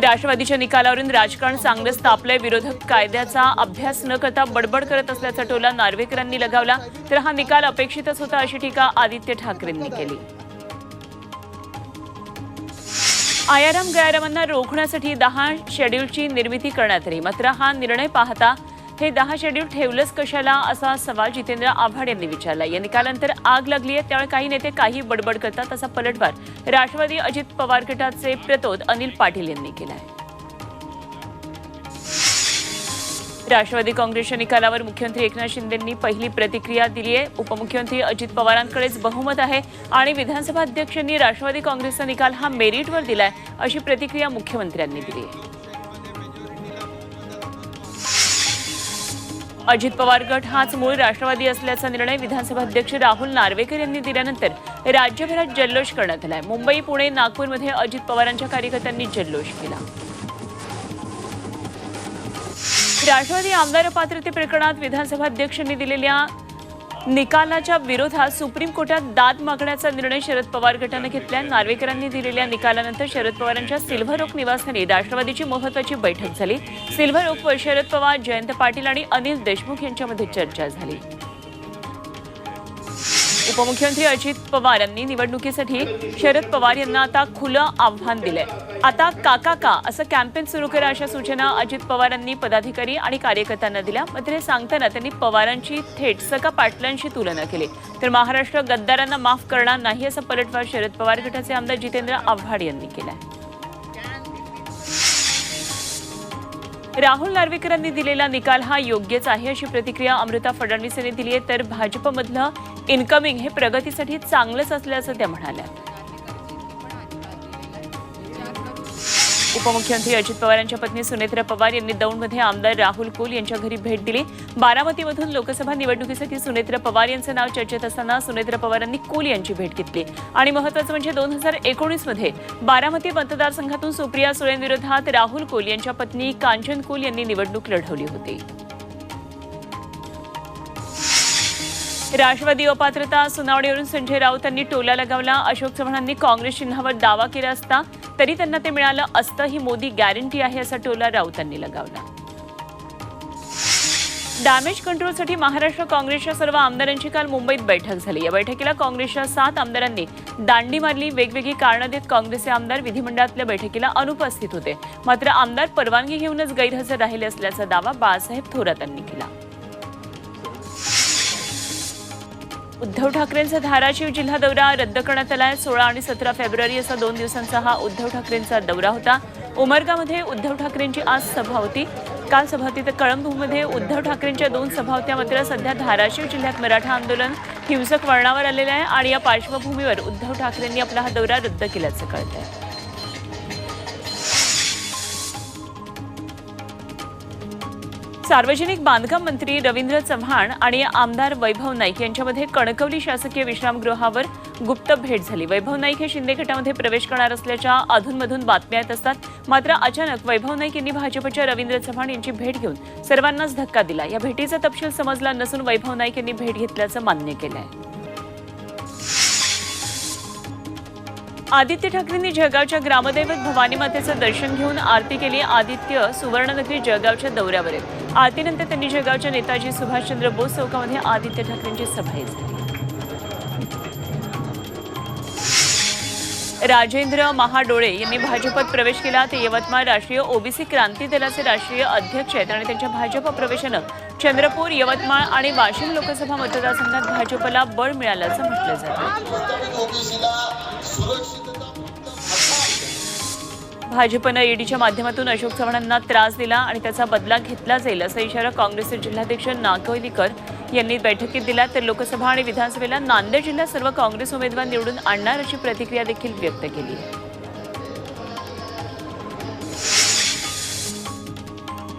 राष्ट्रवादीच्या निकालावरून राजकारण चांगलंच तापलंय विरोधक. कायद्याचा अभ्यास न करता बडबड करत असल्याचा टोला नार्वेकरांनी लगावला. तर हा निकाल अपेक्षितच होता अशी टीका आदित्य ठाकरेंनी केली. आयाराम गयारामांना रोखण्यासाठी दहा शेड्यूलची निर्मिती करण्यात आली. मात्र हा निर्णय पाहता हे दहा शेड्यूल ठेवलंच कशाला असा सवाल जितेंद्र आव्हाड यांनी विचारला. या निकालानंतर आग लागली आहे त्यामुळे काही नेते काही बडबड करतात असा पलटवार राष्ट्रवादी अजित पवार गटाचे प्रतोद अनिल पाटील यांनी केला आहे राष्ट्रवादी काँग्रेसच्या निकालावर मुख्यमंत्री एकनाथ शिंदेंनी पहिली प्रतिक्रिया दिली आहे. उपमुख्यमंत्री अजित पवारांकडेच बहुमत आहे आणि विधानसभा अध्यक्षांनी राष्ट्रवादी काँग्रेसचा निकाल हा मेरिटवर दिलाय अशी प्रतिक्रिया मुख्यमंत्र्यांनी दिली आहे. अजित पवार गट हाच मूळ राष्ट्रवादी असल्याचा निर्णय विधानसभा अध्यक्ष राहुल नार्वेकर यांनी दिल्यानंतर राज्यभरात जल्लोष करण्यात आलाय. मुंबई पुणे नागपूरमध्ये अजित पवारांच्या कार्यकर्त्यांनी जल्लोष केला. राष्ट्रवादी आमदार पात्रते प्रकरणात विधानसभा अध्यक्षांनी दिलेल्या निकालाच्या विरोधात सुप्रीम कोर्टात दाद मागण्याचा निर्णय शरद पवार गटानं घेतला. नार्वेकरांनी दिलेल्या निकालानंतर शरद पवारांच्या सिल्व्हर ओक निवासस्थानी राष्ट्रवादीची महत्वाची बैठक झाली. सिल्व्हर ओकवर शरद पवार जयंत पाटील आणि अनिल देशमुख यांच्यामध्ये चर्चा झाली. उपमुख्यमंत्री अजित पवार यांनी निवडणुकीसाठी शरद पवार यांना आता खुलं आव्हान दिलंय. आता काका का? असं कॅम्पेन सुरू करा अशा सूचना अजित पवारांनी पदाधिकारी आणि कार्यकर्त्यांना दिल्या. मात्र हे सांगताना त्यांनी पवारांची थेट सका पाटलांशी तुलना केली. तर महाराष्ट्र गद्दारांना माफ करणार नाही असा पलटवार शरद पवार गटाचे आमदार जितेंद्र आव्हाड यांनी केलाय. राहुल नार्वेकरांनी दिलेला निकाल हा योग्यच आहे अशी प्रतिक्रिया अमृता फडणवीस यांनी दिली आहे. तर भाजपमधलं इन्कमिंग हे प्रगतीसाठी चांगलंच असल्याचं त्या म्हणाल्या. उपमुख्यमंत्री अजित पवार यांच्या पत्नी सुनेत्रा पवार यांनी दौंडमध्ये आमदार राहुल कुल यांच्या घरी भेट दिली. बारामतीमधून लोकसभा निवडणुकीसाठी सुनेत्रा पवार यांचं नाव चर्चेत असताना सुनेत्रा पवारांनी कुल यांची भेट घेतली. आणि महत्वाचं म्हणजे दोन हजार एकोणीसमध्ये बारामती मतदारसंघातून सुप्रिया सुळेंविरोधात राहुल कुल यांच्या पत्नी कांचन कुल यांनी निवडणूक लढवली होती. राष्ट्रवादी अपात्रता सुनावणीवरून संजय राऊत यांनी टोला लगावला. अशोक चव्हाणांनी काँग्रेस चिन्हावर दावा केला असता तरी त्यांना ते मिळालं असतं ही मोदी गॅरंटी आहे असा टोला राऊतांनी लगावला. डॅमेज कंट्रोलसाठी महाराष्ट्र काँग्रेसच्या सर्व आमदारांची काल मुंबईत बैठक झाली. या बैठकीला काँग्रेसच्या सात आमदारांनी दांडी मारली. वेगवेगळी कारणं देत काँग्रेसचे आमदार विधिमंडळातल्या बैठकीला अनुपस्थित होते. मात्र आमदार परवानगी घेऊनच गैरहजर राहिले असल्याचा दावा बाळासाहेब थोरात यांनी केला. उद्धव ठाकरेंचा धाराशिव जिल्हा दौरा रद्द करण्यात आलाय. सोळा आणि सतरा फेब्रुवारी असा दोन दिवसांचा हा उद्धव ठाकरेंचा दौरा होता. उमरगामध्ये उद्धव ठाकरेंची आज सभा होती. काल सभा होती तर कळंबूमध्ये उद्धव ठाकरेंच्या दोन सभा होत्या. मात्र सध्या धाराशिव जिल्ह्यात मराठा आंदोलन हिंसक वळणावर आलेलं आहे आणि या पार्श्वभूमीवर उद्धव ठाकरेंनी आपला हा दौरा रद्द केल्याचं कळतंय. सार्वजनिक बांधकाम मंत्री रवींद्र चव्हाण आणि आमदार वैभव नाईक यांच्यामध्ये कणकवली शासकीय विश्रामगृहावर गुप्त भेट झाली. वैभव नाईक हे शिंदे गटामध्ये प्रवेश करणार असल्याच्या अधूनमधून बातम्या येत असतात. मात्र अचानक वैभव नाईक यांनी भाजपच्या रवींद्र चव्हाण यांची भेट घेऊन सर्वांनाच धक्का दिला. या भेटीचा तपशील समजला नसून वैभव नाईक यांनी भेट घेतल्याचं मान्य केलं आहे आदित्य ठाकरेंनी जळगावच्या ग्रामदैवत भवानी मातेचं दर्शन घेऊन आरती केली. आदित्य सुवर्णनगरी जळगावच्या दौऱ्यावर आहेत. आरतीनंतर त्यांनी जळगावच्या नेताजी सुभाषचंद्र बोस चौकामध्ये आदित्य ठाकरेंची सभा झाली राजेंद्र महाडोळे यांनी भाजपत प्रवेश केला. ते यवतमाळ राष्ट्रीय ओबीसी क्रांती दलाचे राष्ट्रीय अध्यक्ष आहेत आणि त्यांच्या भाजप प्रवेशानं चंद्रपूर यवतमाळ आणि वाशिम लोकसभा मतदारसंघात भाजपला बळ मिळाल्याचं म्हटलं जातं. भाजपनं ईडीच्या माध्यमातून अशोक चव्हाणांना त्रास दिला आणि त्याचा बदला घेतला जाईल असा इशारा काँग्रेसचे जिल्हाध्यक्ष नागवलीकर यांनी बैठकीत दिला. तर लोकसभा आणि विधानसभेला नांदेड जिल्ह्यात सर्व काँग्रेस उमेदवार निवडून आणणार अशी प्रतिक्रिया देखील व्यक्त केली आहे.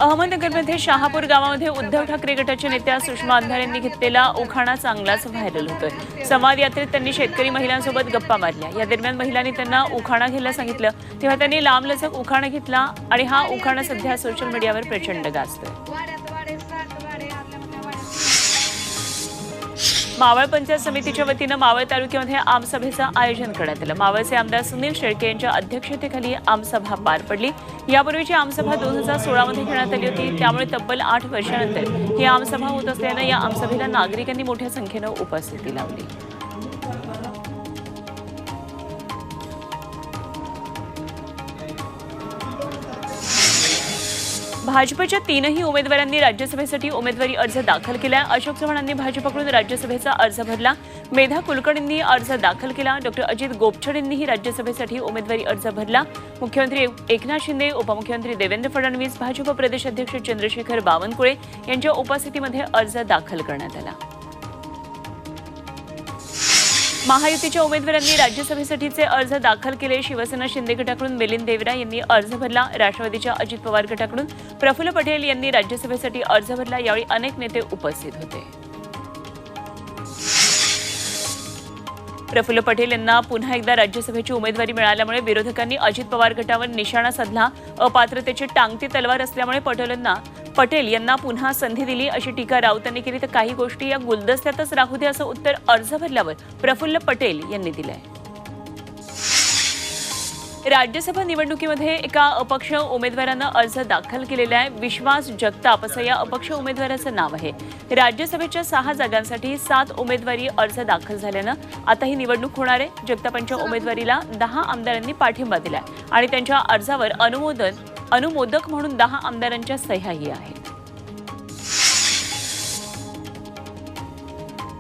अहमदनगरमध्ये शहापूर गावामध्ये उद्धव ठाकरे गटाच्या नेत्या सुषमा अंधार यांनी घेतलेला उखाणा चांगलाच व्हायरल होतोय. संवाद यात्रेत त्यांनी शेतकरी महिलांसोबत गप्पा मारल्या. या दरम्यान महिलांनी त्यांना उखाणा घ्यायला सांगितलं. तेव्हा त्यांनी लांबलचक उखाणा घेतला आणि हा उखाणा सध्या सोशल मीडियावर प्रचंड गाजतोय. मावळ पंचायत समितीच्या वतीनं मावळ तालुक्यामध्ये आमसभेचं आयोजन करण्यात आलं. मावळचे आमदार सुनील शेळके यांच्या अध्यक्षतेखाली आमसभा पार पडली. यापूर्वीची आमसभा दोन हजार सोळामध्ये घेण्यात आली होती. त्यामुळे तब्बल आठ वर्षानंतर ही आमसभा होत असल्यानं या आमसभेला नागरिकांनी मोठ्या संख्येनं उपस्थिती लावली भाजपच्या तीनही उमेदवारांनी राज्यसभेसाठी उमेदवारी अर्ज दाखल केला. अशोक चव्हाणांनी भाजपकडून राज्यसभेचा अर्ज भरला. मेधा कुलकर्णींनी अर्ज दाखल केला. डॉक्टर अजित गोपछडेंनीही राज्यसभेसाठी उमेदवारी अर्ज भरला. मुख्यमंत्री एकनाथ शिंदे उपमुख्यमंत्री देवेंद्र फडणवीस भाजप प्रदेश अध्यक्ष चंद्रशेखर बावनकुळे यांच्या उपस्थितीमध्ये अर्ज दाखल करण्यात आला. महायुतीच्या उमेदवारांनी राज्यसभेसाठीचे अर्ज दाखल केले. शिवसेना शिंदे गटाकडून मिलिंद देवरा यांनी अर्ज भरला. राष्ट्रवादीच्या अजित पवार गटाकडून प्रफुल्ल पटेल यांनी राज्यसभेसाठी अर्ज भरला. यावेळी अनेक नेते उपस्थित होते. प्रफुल्ल पटेल यांना पुन्हा एकदा राज्यसभेची उमेदवारी मिळाल्यामुळे विरोधकांनी अजित पवार गटावर निशाणा साधला. अपात्रतेची टांगती तलवार असल्यामुळे पटेलांना पटेल यांना पुन्हा संधी दिली अशी टीका राऊतांनी केली. तर काही गोष्टी या गुलदस्त्यातच राहू दे असं उत्तर अर्ज भरल्यावर प्रफुल्ल पटेल यांनी दिलंय. राज्यसभा निवडणुकीमध्ये एका अपक्ष उमेदवारानं अर्ज दाखल केलेला आहे. विश्वास जगताप असं या अपक्ष उमेदवाराचं नाव आहे. राज्यसभेच्या सहा जागांसाठी सात उमेदवारी अर्ज दाखल झाल्यानं आता ही निवडणूक होणार आहे. जगतापांच्या उमेदवारीला दहा आमदारांनी पाठिंबा दिलाय. आणि त्यांच्या अर्जावर अनुमोदन अनुमोदक म्हणून दहा आमदारांच्या सह्याही आहेत.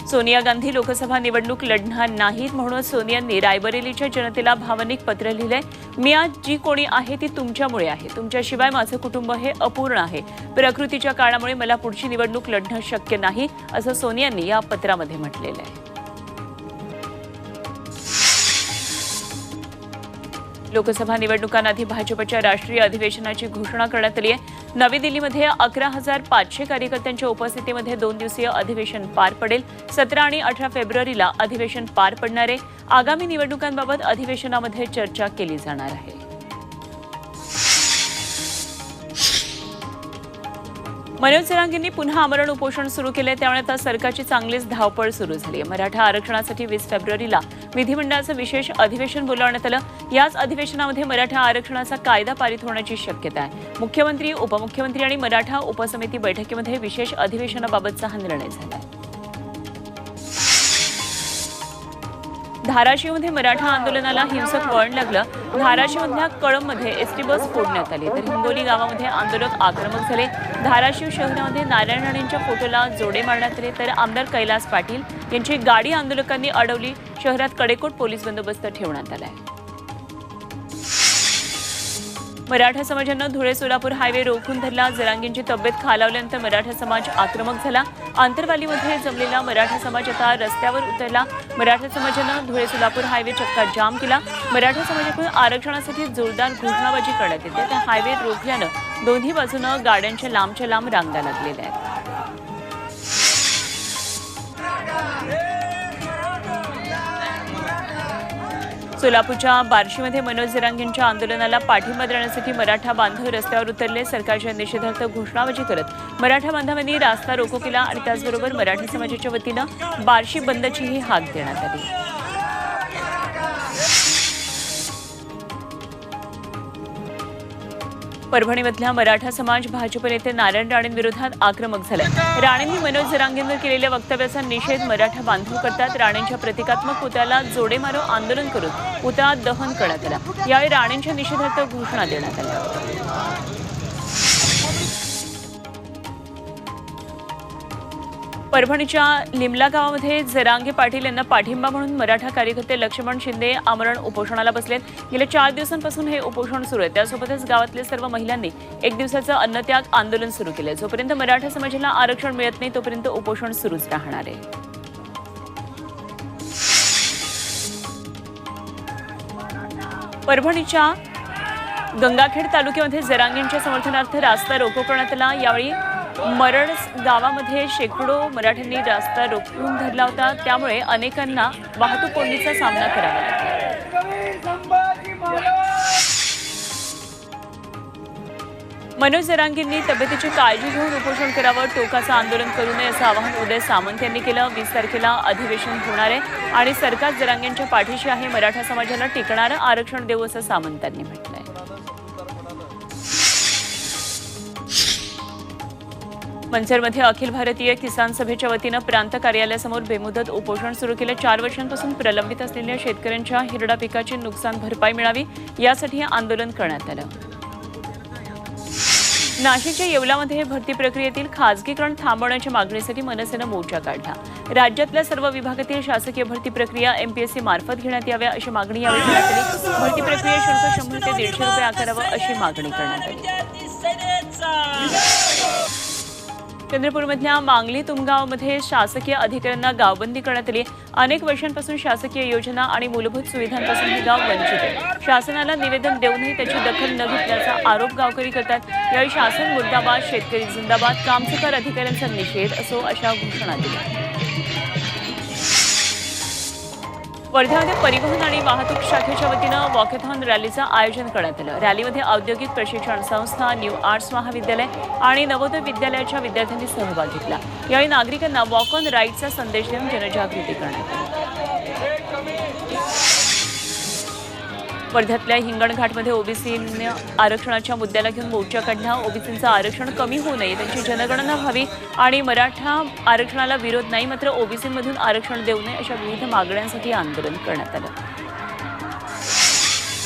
सोनिया गांधी लोकसभा निवडणूक लढणार नाहीत म्हणूनच सोनियांनी रायबरेलीच्या जनतेला भावनिक पत्र लिहिलंय. मी आज जी कोणी आहे ती तुमच्यामुळे आहे. तुमच्याशिवाय माझं कुटुंब हे अपूर्ण आहे. प्रकृतीच्या काळामुळे मला पुढची निवडणूक लढणं शक्य नाही असं सोनियांनी या पत्रामध्ये म्हटलेलं आहे. लोकसभा निवडणुकांआधी भाजपच्या राष्ट्रीय अधिवेशनाची घोषणा करण्यात आली आहे. नवी दिल्लीमध्ये अकरा हजार पाचशे कार्यकर्त्यांच्या उपस्थितीमध्ये दोन दिवसीय अधिवेशन पार पडेल. सतरा आणि अठरा फेब्रुवारीला अधिवेशन पार पडणार आहे. आगामी निवडणुकांबाबत अधिवेशनामध्ये चर्चा केली जाणार आहे. मनोज जरांगेंनी पुन्हा आमरण उपोषण सुरू केले त्यामुळे आता सरकारची चांगलीच धावपळ सुरू झाली आहे मराठा आरक्षणासाठी वीस फेब्रुवारीला विधिमंडळाचं विशेष अधिवेशन बोलावण्यात आलं. याच अधिवेशनामध्ये मराठा आरक्षणाचा कायदा पारित होण्याची शक्यता आहे. मुख्यमंत्री उपमुख्यमंत्री आणि मराठा उपसमिती बैठकीमध्ये विशेष अधिवेशनाबाबतचा हा निर्णय झाला आहे धाराशिवमध्ये मराठा आंदोलनाला हिंसक वळण लागलं. धाराशिवमधल्या कळंबमध्ये एसटी बस फोडण्यात आली. तर हिंगोली गावामध्ये आंदोलक आक्रमक झाले. धाराशिव शहरामध्ये नारायण राणेंच्या फोटोला जोडे मारण्यात आले. तर आमदार कैलास पाटील यांची गाडी आंदोलकांनी अडवली. शहरात कडेकोट पोलीस बंदोबस्त ठेवण्यात आलाय. मराठा समाजानं धुळे सोलापूर हायवे रोखून धरला. जरांगींची तब्येत खालावल्यानंतर मराठा समाज आक्रमक झाला. आंतरवालीमध्ये जमलेला मराठा समाज आता रस्त्यावर उतरला. मराठा समाजानं धुळे सोलापूर हायवे चक्का जाम केला. मराठा समाजाकडून आरक्षणासाठी जोरदार घोषणाबाजी करण्यात येते. त्या हायवे रोखल्यानं दोन्ही बाजूनं गाड्यांच्या लांबच्या लांब रांगा लागलेल्या आहेत. सोलापूरच्या बार्शीमध्ये मनोज जरांगेंच्या आंदोलनाला पाठिंबा देण्यासाठी मराठा बांधव रस्त्यावर उतरले. सरकारच्या निषेधार्थ घोषणाबाजी करत मराठा बांधवांनी रास्ता रोको केला आणि त्याचबरोबर मराठा समाजाच्या वतीनं बार्शी बंदचीही हाक देण्यात आली. परभणीमधल्या मराठा समाज भाजप नेते नारायण राणेंविरोधात आक्रमक झालाय राणेंनी मनोज जरांगेंवर केलेल्या वक्तव्याचा निषेध मराठा बांधव करतात. राणेंच्या प्रतिकात्मक पुतळ्याला जोडे मारो आंदोलन करून पुतळा दहन करण्यात आला. यावेळी राणेंच्या निषेधार्थ घोषणा देण्यात आल्या. परभणीच्या लिमला गावामध्ये जरांगे पाटील यांना पाठिंबा म्हणून मराठा कार्यकर्ते लक्ष्मण शिंदे आमरण उपोषणाला बसलेत. गेल्या चार दिवसांपासून हे उपोषण सुरू आहे. त्यासोबतच गावातल्या सर्व महिलांनी एक दिवसाचं अन्नत्याग आंदोलन सुरू केलं जोपर्यंत मराठा समाजाला आरक्षण मिळत नाही तोपर्यंत उपोषण सुरूच राहणार आहे. परभणीच्या गंगाखेड तालुक्यामध्ये जरांगींच्या समर्थनार्थ रास्ता रोको करण्यात आला. यावेळी मरड गावामध्ये शेकडो मराठ्यांनी रस्ता रोखून धरला होता. त्यामुळे अनेकांना वाहतूक कोंडीचा सामना करावा लागला. मनोज जरांगींनी तब्येतीची काळजी घेऊन उपोषण करावं टोकाचं आंदोलन करू नये असं आवाहन उदय सामंत यांनी केलं. वीस तारखेला अधिवेशन होणार आहे आणि सरकार जरांगींच्या पाठीशी आहे. मराठा समाजाला टिकणारं आरक्षण देऊ असं सामंतांनी म्हटलं मनसरमध्ये अखिल भारतीय किसान सभेच्या वतीनं प्रांत कार्यालयासमोर बेमुदत उपोषण सुरू केलं. चार वर्षांपासून प्रलंबित असलेल्या शेतकऱ्यांच्या हिरडा पिकाची नुकसान भरपाई मिळावी यासाठी हे आंदोलन करण्यात आलं. नाशिकच्या येवलामध्ये भरती प्रक्रियेतील खासगीकरण थांबवण्याच्या मागणीसाठी मनसेनं मोर्चा काढला. राज्यातल्या सर्व विभागातील शासकीय भरती प्रक्रिया एमपीएससी मार्फत घेण्यात याव्या अशी मागणी यावेळी करण्यात आली. भरती प्रक्रिया शुल्क शंभर ते दीडशे रुपये आकारावं अशी मागणी करण्यात आली. चंद्रपूरमधल्या मांगली तुमगावमध्ये शासकीय अधिकाऱ्यांना गावबंदी करण्यात आली. अनेक वर्षांपासून शासकीय योजना आणि मूलभूत सुविधांपासून हे गाव वंचित आहे. शासनाला निवेदन देऊनही त्याची दखल न घेतल्याचा आरोप गावकरी करतात. यावेळी शासन मुर्दाबाद शेतकरी जिंदाबाद कामचुकार अधिकाऱ्यांचा निषेध असो अशा घोषणा दिल्या. वर्ध्यामध्ये परिवहन आणि वाहतूक शाखेच्या वतीनं वॉकेथॉन रॅलीचं आयोजन करण्यात आलं. रॅलीमध्ये औद्योगिक प्रशिक्षण संस्था न्यू आर्ट्स महाविद्यालय आणि नवोदय विद्यालयाच्या विद्यार्थ्यांनी सहभाग घेतला. यावेळी नागरिकांना वॉक ऑन राईडचा संदेश देऊन जनजागृती करण्यात आली. वर्ध्यातल्या हिंगणघाटमध्ये ओबीसीनं आरक्षणाच्या मुद्द्याला घेऊन मोर्चा काढला. ओबीसींचं आरक्षण कमी होऊ नये त्यांची जनगणना व्हावी आणि मराठा आरक्षणाला विरोध नाही मात्र ओबीसीमधून आरक्षण देऊ नये अशा विविध मागण्यांसाठी आंदोलन करण्यात आलं.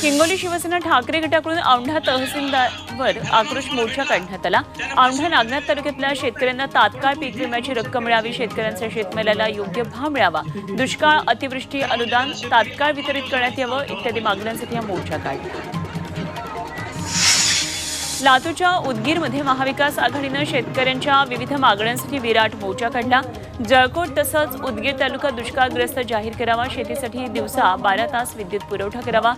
हिंगोली शिवसेना ठाकरे गटाकडून औंढा तहसीलदारवर आक्रोश मोर्चा काढण्यात आला. औंढा नागनाथ तालुक्यातल्या शेतकऱ्यांना तात्काळ पीक विम्याची रक्कम मिळावी शेतकऱ्यांच्या शेतमालाला योग्य भाव मिळावा दुष्काळ अतिवृष्टी अनुदान तात्काळ वितरित करण्यात यावं इत्यादी मागण्यांसाठी हा मोर्चा काढला. लातूरच्या उदगीरमध्ये महाविकास आघाडीनं शेतकऱ्यांच्या विविध मागण्यांसाठी विराट मोर्चा काढला. जळकोट तसंच उदगीर तालुका दुष्काळग्रस्त जाहीर करावा शेतीसाठी दिवसा बारा तास विद्युत पुरवठा करावा.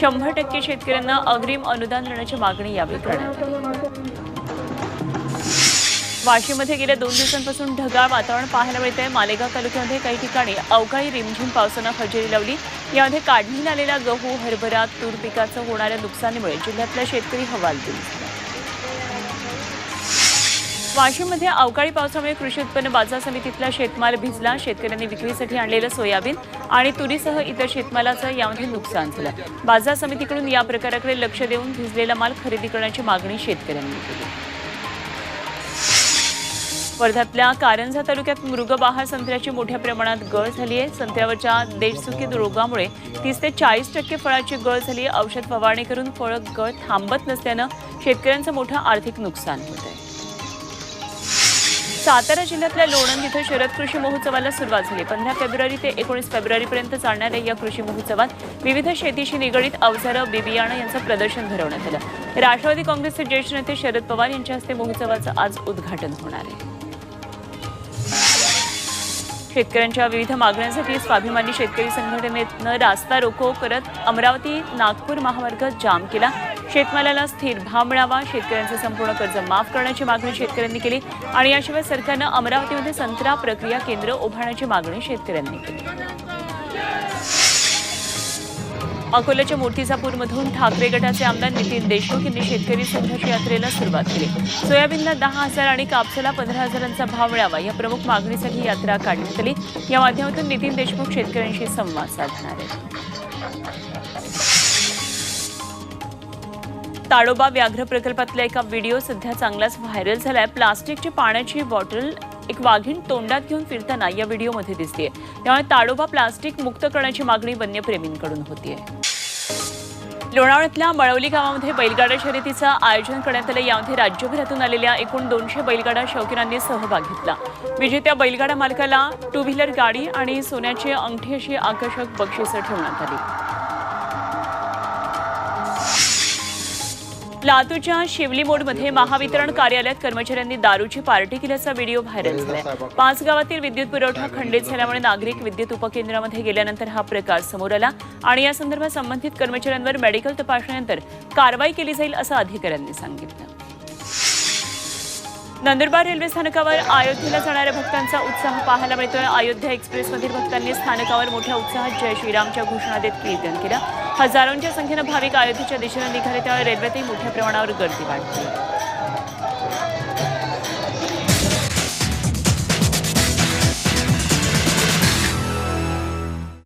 शंभर टक्के शेतकऱ्यांना अग्रिम अनुदान देण्याची मागणी यावेळी करण्यात वाशिममध्ये वाशीमध्ये गेल्या दोन दिवसांपासून ढगाळ वातावरण पाहायला मिळत आहे मालेगाव तालुक्यामध्ये काही ठिकाणी अवकाळी रिमझिम पावसानं हजेरी लावली. यामध्ये काढणीला आलेल्या गहू हरभरा तूर पिकाचं होणाऱ्या नुकसानीमुळे जिल्ह्यातल्या शेतकरी हवालदिल वाशिममध्ये अवकाळी पावसामुळे कृषी उत्पन्न बाजार समितीतला शेतमाल भिजला. शेतकऱ्यांनी विक्रीसाठी आणलेलं सोयाबीन आणि तुरीसह इतर शेतमालाचं यामध्ये नुकसान झालं. बाजार समितीकडून या प्रकाराकडे लक्ष देऊन भिजलेला माल खरेदी करण्याची मागणी शेतकऱ्यांनी केली. वर्ध्यातल्या कारंजा तालुक्यात मृगबहार संत्र्याची मोठ्या प्रमाणात गळ झाली आहे. संत्र्यावरच्या देशसुखी रोगामुळे तीस ते चाळीस टक्के फळाची गळ झाली आहे. औषध फवारणी करून फळं गळ थांबत नसल्यानं शेतकऱ्यांचं मोठं आर्थिक नुकसान होत आहे. सातारा जिल्ह्यातल्या लोणंद इथं शरद कृषी महोत्सवाला सुरुवात झाली. पंधरा फेब्रुवारी ते एकोणीस फेब्रुवारीपर्यंत चालणाऱ्या या कृषी महोत्सवात विविध शेतीशी निगडीत अवजारं बिबियाणं यांचं प्रदर्शन भरवण्यात आलं. राष्ट्रवादी काँग्रेसचे ज्येष्ठ नेते शरद पवार यांच्या हस्ते महोत्सवाचं आज उद्घाटन होणार आहे. शेतकऱ्यांच्या विविध मागण्यांसाठी स्वाभिमानी शेतकरी संघटनेनं रास्ता रोको करत अमरावती नागपूर महामार्ग जाम केला. शेतमालाला स्थिर भाव मिळावा शेतकऱ्यांचे संपूर्ण कर्ज माफ करण्याची मागणी शेतकऱ्यांनी केली आणि याशिवाय सरकारनं अमरावतीमध्ये संत्रा प्रक्रिया केंद्र उभारण्याची मागणी शेतकऱ्यांनी केली. अकोल्याच्या मूर्तिजापूरमधून ठाकरे गटाचे आमदार नितीन देशमुख यांनी शेतकरी संघर्ष यात्रेला सुरुवात केली. सोयाबीनला दहा हजार आणि कापसाला पंधरा हजारांचा भाव मिळावा या प्रमुख मागणीसाठी यात्रा काढण्यात आली. या माध्यमातून नितीन देशमुख शेतकऱ्यांशी संवाद साधणार आहेत. ताडोबा व्याघ्र प्रकल्पातला एका व्हिडिओ सध्या चांगलाच व्हायरल झालाय. प्लास्टिकची पाण्याची बॉटल एक वाघीण तोंडात घेऊन फिरताना या व्हिडिओमध्ये दिसते त्यामुळे ताडोबा प्लास्टिक मुक्त करण्याची मागणी वन्यप्रेमींकडून होतीये. लोणावळ्यातल्या मळवली गावामध्ये बैलगाडा शर्यतीचं आयोजन करण्यात आलं. यामध्ये राज्यभरातून आलेल्या एकूण दोनशे बैलगाडा शौकीनांनी सहभाग घेतला. विजेत्या बैलगाडा मालकाला टू व्हीलर गाडी आणि सोन्याची अंगठी अशी आकर्षक बक्षिसं ठेवण्यात आली. लातूरच्या शिवली मोडमध्ये महावितरण कार्यालयात कर्मचाऱ्यांनी दारूची पार्टी केल्याचा व्हिडिओ व्हायरल झालाय. पाच गावातील विद्युत पुरवठा खंडित झाल्यामुळे नागरिक विद्युत उपकेंद्रामध्ये गेल्यानंतर हा प्रकार समोर आला आणि या संदर्भात संबंधित कर्मचाऱ्यांवर मेडिकल तपासणीनंतर कारवाई केली जाईल असं अधिकाऱ्यांनी सांगितलं. नंदुरबार रेल्वे स्थानकावर अयोध्येला जाणाऱ्या भक्तांचा उत्साह पाहायला मिळतोय. अयोध्या एक्सप्रेसमधील भक्तांनी स्थानकावर मोठ्या उत्साहात जय श्रीरामच्या घोषणा देत कीर्तन केलं. हजारोंच्या संख्येनं भाविक अयोध्येच्या दिशेनं निघाले त्यामुळे रेल्वेतही मोठ्या प्रमाणावर गर्दी वाढते